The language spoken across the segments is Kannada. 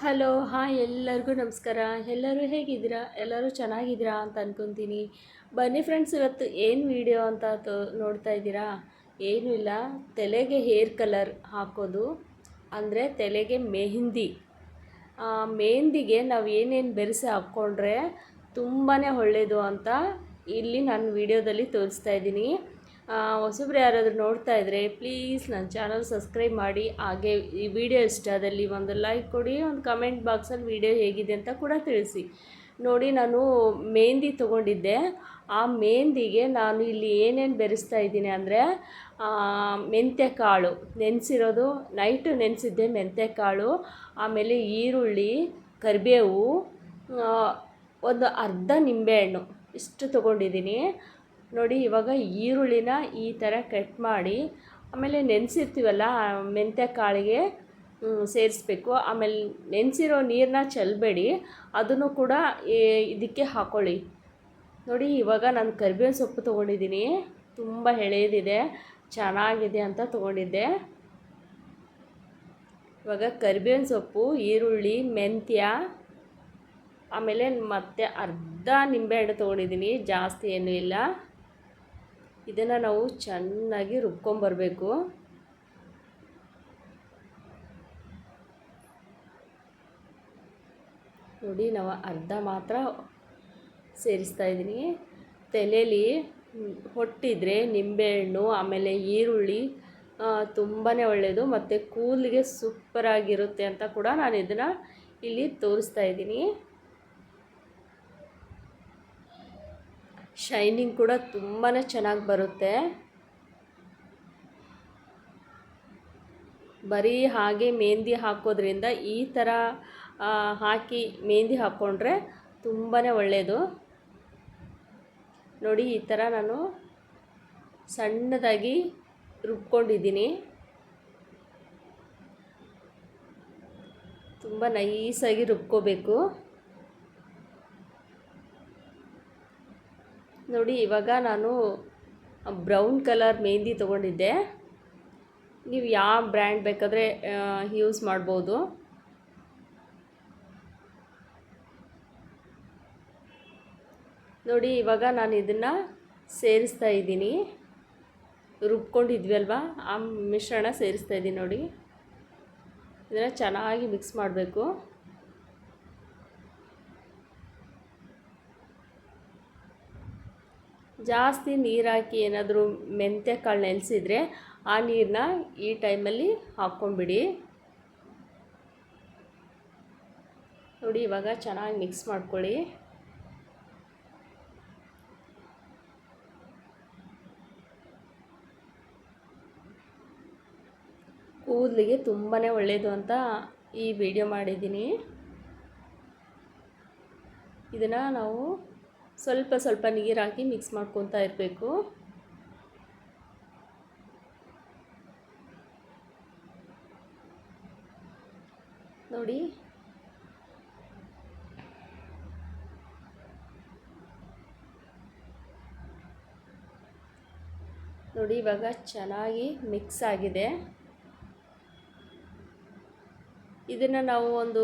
ಹಲೋ, ಹಾಯ್ ಎಲ್ಲರಿಗೂ ನಮಸ್ಕಾರ. ಎಲ್ಲರೂ ಹೇಗಿದ್ದೀರಾ? ಎಲ್ಲರೂ ಚೆನ್ನಾಗಿದ್ದೀರಾ ಅಂತ ಅಂದ್ಕೊತೀನಿ ಬನ್ನಿ ಫ್ರೆಂಡ್ಸ್ ಇವತ್ತು ಏನು ವಿಡಿಯೋ ಅಂತ ತೋ, ನೋಡ್ತಾ ಇದ್ದೀರಾ? ಏನೂ ಇಲ್ಲ. ತಲೆಗೆ ಹೇರ್ ಕಲರ್ ಹಾಕೋದು, ಅಂದರೆ ತಲೆಗೆ ಮೆಹಂದಿ. ಮೆಹಂದಿಗೆ ನಾವು ಏನೇನು ಬೆರೆಸಿ ಹಾಕ್ಕೊಂಡ್ರೆ ತುಂಬಾ ಒಳ್ಳೆಯದು ಅಂತ ಇಲ್ಲಿ ನಾನು ವಿಡಿಯೋದಲ್ಲಿ ತೋರಿಸ್ತಾ ಇದ್ದೀನಿ. ಹೊಸಬ್ರು ಯಾರಾದರೂ ನೋಡ್ತಾ ಇದ್ದರೆ ಪ್ಲೀಸ್ ನನ್ನ ಚಾನಲ್ ಸಬ್ಸ್ಕ್ರೈಬ್ ಮಾಡಿ. ಹಾಗೆ ಈ ವಿಡಿಯೋ ಇಷ್ಟ ಆದಲ್ಲಿ ಒಂದು ಲೈಕ್ ಕೊಡಿ, ಒಂದು ಕಮೆಂಟ್ ಬಾಕ್ಸಲ್ಲಿ ವಿಡಿಯೋ ಹೇಗಿದೆ ಅಂತ ಕೂಡ ತಿಳಿಸಿ. ನೋಡಿ, ನಾನು ಮೆಹಂದಿ ತೊಗೊಂಡಿದ್ದೆ. ಆ ಮೆಹಂದಿಗೆ ನಾನು ಇಲ್ಲಿ ಏನೇನು ಬೆರೆಸ್ತಾ ಇದ್ದೀನಿ ಅಂದರೆ ಮೆಂತ್ಯ ಕಾಳು ನೆನೆಸಿರೋದು ನೈಟು ನೆನೆಸಿದ್ದೆ ಮೆಂತ್ಯ ಕಾಳು ಆಮೇಲೆ ಈರುಳ್ಳಿ, ಕರಿಬೇವು ಒಂದು ಅರ್ಧ ನಿಂಬೆಹಣ್ಣು ಇಷ್ಟು ತೊಗೊಂಡಿದ್ದೀನಿ. ನೋಡಿ, ಇವಾಗ ಈರುಳ್ಳಿನ ಈ ಥರ ಕಟ್ ಮಾಡಿ, ಆಮೇಲೆ ನೆನೆಸಿರ್ತೀವಲ್ಲ ಮೆಂತ್ಯ ಕಾಳಿಗೆ ಸೇರಿಸ್ಬೇಕು. ಆಮೇಲೆ ನೆನೆಸಿರೋ ನೀರನ್ನ ಚೆಲ್ಲಬೇಡಿ ಅದನ್ನು ಕೂಡ ಇದಕ್ಕೆ ಹಾಕ್ಕೊಳ್ಳಿ ನೋಡಿ, ಇವಾಗ ನಾನು ಕರಿಬೇವಿನ ಸೊಪ್ಪು ತೊಗೊಂಡಿದ್ದೀನಿ. ತುಂಬ ಎಳೆಯದಿದೆ ಚೆನ್ನಾಗಿದೆ ಅಂತ ತೊಗೊಂಡಿದ್ದೆ. ಇವಾಗ ಕರಿಬೇವಿನ ಸೊಪ್ಪು, ಈರುಳ್ಳಿ, ಮೆಂತ್ಯ, ಆಮೇಲೆ ಮತ್ತೆ ಅರ್ಧ ನಿಂಬೆಹಣ್ಣು ತೊಗೊಂಡಿದ್ದೀನಿ. ಜಾಸ್ತಿ ಏನೂ ಇಲ್ಲ. ಇದನ್ನು ನಾವು ಚೆನ್ನಾಗಿ ರುಬ್ಕೊಂಬರಬೇಕು. ನೋಡಿ, ನಾವು ಅರ್ಧ ಮಾತ್ರ ಸೇರಿಸ್ತಾ ಇದ್ದೀನಿ. ತಲೆಯಲ್ಲಿ ಹೊಟ್ಟಿದ್ರೆ ನಿಂಬೆಹಣ್ಣು, ಆಮೇಲೆ ಈರುಳ್ಳಿ ತುಂಬಾ ಒಳ್ಳೆಯದು ಮತ್ತು ಕೂದಲಿಗೆ ಸೂಪರಾಗಿರುತ್ತೆ ಅಂತ ಕೂಡ ನಾನು ಇದನ್ನು ಇಲ್ಲಿ ತೋರಿಸ್ತಾ ಇದ್ದೀನಿ. ಶೈನಿಂಗ್ ಕೂಡ ತುಂಬಾ ಚೆನ್ನಾಗಿ ಬರುತ್ತೆ. ಬರೀ ಹಾಗೆ ಮೆಹಂದಿ ಹಾಕೋದ್ರಿಂದ ಈ ಥರ ಹಾಕಿ ಮೆಹಂದಿ ಹಾಕ್ಕೊಂಡ್ರೆ ತುಂಬಾ ಒಳ್ಳೆಯದು ನೋಡಿ, ಈ ಥರ ನಾನು ಸಣ್ಣದಾಗಿ ರುಬ್ಕೊಂಡಿದ್ದೀನಿ. ತುಂಬ ನೈಸಾಗಿ ರುಬ್ಕೋಬೇಕು. ನೋಡಿ, ಇವಾಗ ನಾನು ಬ್ರೌನ್ ಕಲರ್ ಮೆಹಂದಿ ತೊಗೊಂಡಿದ್ದೆ. ನೀವು ಯಾವ ಬ್ರ್ಯಾಂಡ್ ಬೇಕಾದರೆ ಯೂಸ್ ಮಾಡ್ಬೋದು. ನೋಡಿ, ಇವಾಗ ನಾನು ಇದನ್ನು ಸೇರಿಸ್ತಾ ಇದ್ದೀನಿ. ರುಬ್ಕೊಂಡಿದ್ವಿ ಅಲ್ವಾ? ಆ ಮಿಶ್ರಣ ಸೇರಿಸ್ತಾ ಇದ್ದೀನಿ ನೋಡಿ. ಇದನ್ನು ಚೆನ್ನಾಗಿ ಮಿಕ್ಸ್ ಮಾಡಬೇಕು. ಜಾಸ್ತಿ ನೀರು ಏನಾದರೂ ಮೆಂತ್ಯ ಕಾಳು ನೆನೆಸಿದರೆ ಆ ನೀರನ್ನ ಈ ಟೈಮಲ್ಲಿ ಹಾಕ್ಕೊಂಬಿಡಿ ನೋಡಿ, ಇವಾಗ ಚೆನ್ನಾಗಿ ಮಿಕ್ಸ್ ಮಾಡ್ಕೊಳ್ಳಿ. ಕೂದಲಿಗೆ ತುಂಬಾ ಒಳ್ಳೆಯದು ಅಂತ ಈ ವಿಡಿಯೋ ಮಾಡಿದ್ದೀನಿ. ಇದನ್ನು ನಾವು ಸ್ವಲ್ಪ ಸ್ವಲ್ಪ ನೀರು ಹಾಕಿ ಮಿಕ್ಸ್ ಮಾಡ್ಕೊತಾ ಇರಬೇಕು. ನೋಡಿ. ನೋಡಿ, ಇವಾಗ ಚೆನ್ನಾಗಿ ಮಿಕ್ಸ್ ಆಗಿದೆ. ಇದನ್ನು ನಾವು ಒಂದು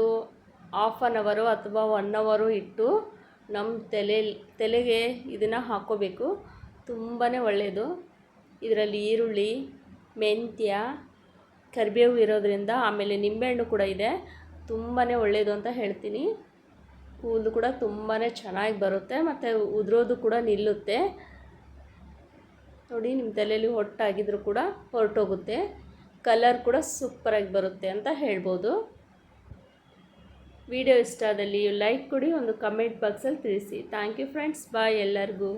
ಹಾಫ್ ಆನ್ ಅವರು ಅಥವಾ ಒನ್ ಅವರು ಇಟ್ಟು ನಮ್ಮ ತಲೆ, ತಲೆಗೆ ಇದನ್ನು ಹಾಕ್ಕೋಬೇಕು. ತುಂಬಾ ಒಳ್ಳೆಯದು ಇದರಲ್ಲಿ ಈರುಳ್ಳಿ, ಮೆಂತ್ಯ, ಕರಿಬೇವು ಇರೋದರಿಂದ ಆಮೇಲೆ ನಿಂಬೆಹಣ್ಣು ಕೂಡ ಇದೆ. ತುಂಬಾ ಒಳ್ಳೆಯದು ಅಂತ ಹೇಳ್ತೀನಿ. ಕೂದಲು ಕೂಡ ತುಂಬಾ ಚೆನ್ನಾಗಿ ಬರುತ್ತೆ ಮತ್ತು ಉದುರೋದು ಕೂಡ ನಿಲ್ಲುತ್ತೆ. ನೋಡಿ ನಿಮ್ಮ ತಲೆಯಲ್ಲಿ ಹೊಟ್ಟಾಗಿದ್ರೂ ಕೂಡ ಹೊರಟೋಗುತ್ತೆ. ಕಲರ್ ಕೂಡ ಸೂಪರಾಗಿ ಬರುತ್ತೆ ಅಂತ ಹೇಳ್ಬೋದು. ವಿಡಿಯೋ ಇಷ್ಟ ಆದಲ್ಲಿ ಲೈಕ್ ಕೊಡಿ ಒಂದು ಕಮೆಂಟ್ ಬಾಕ್ಸಲ್ಲಿ ತಿಳಿಸಿ. ಥ್ಯಾಂಕ್ ಯು ಫ್ರೆಂಡ್ಸ್ ಬಾಯ್ ಎಲ್ಲರಿಗೂ.